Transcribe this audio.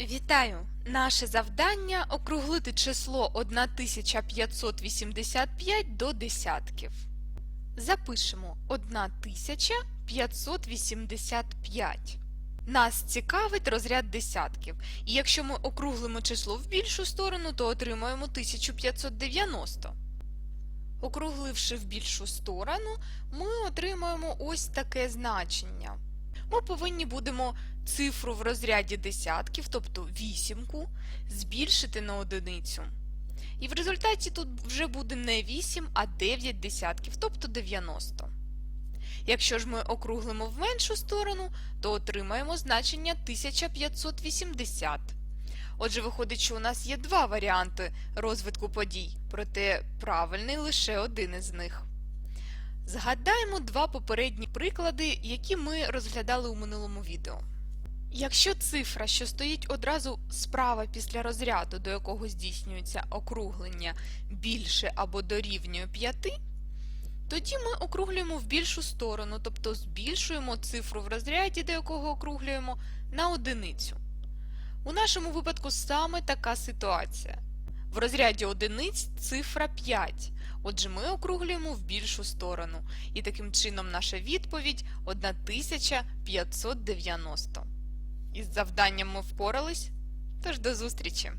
Вітаю! Наше завдання округлити число 1585 до десятків. Запишемо 1585. Нас цікавить розряд десятків, і якщо ми округлимо число в більшу сторону, то отримаємо 1590. Округливши в більшу сторону, ми отримаємо ось таке значення. Ми повинні будемо цифру в розряді десятків, тобто вісімку, збільшити на одиницю. І в результаті тут вже буде не 8, а 9 десятків, тобто 90. Якщо ж ми округлимо в меншу сторону, то отримаємо значення 1580. Отже, виходить, що у нас є два варіанти розвитку подій, проте правильний лише один із них. Згадаємо два попередні приклади, які ми розглядали у минулому відео. Якщо цифра, що стоїть одразу справа після розряду, до якого здійснюється округлення, більше або дорівнює 5, тоді ми округлюємо в більшу сторону, тобто збільшуємо цифру в розряді, до якого округлюємо, на одиницю. У нашому випадку саме така ситуація. В розряді одиниць цифра 5, отже ми округлюємо в більшу сторону, і таким чином наша відповідь 1590. Із завданням ми впорались, тож до зустрічі!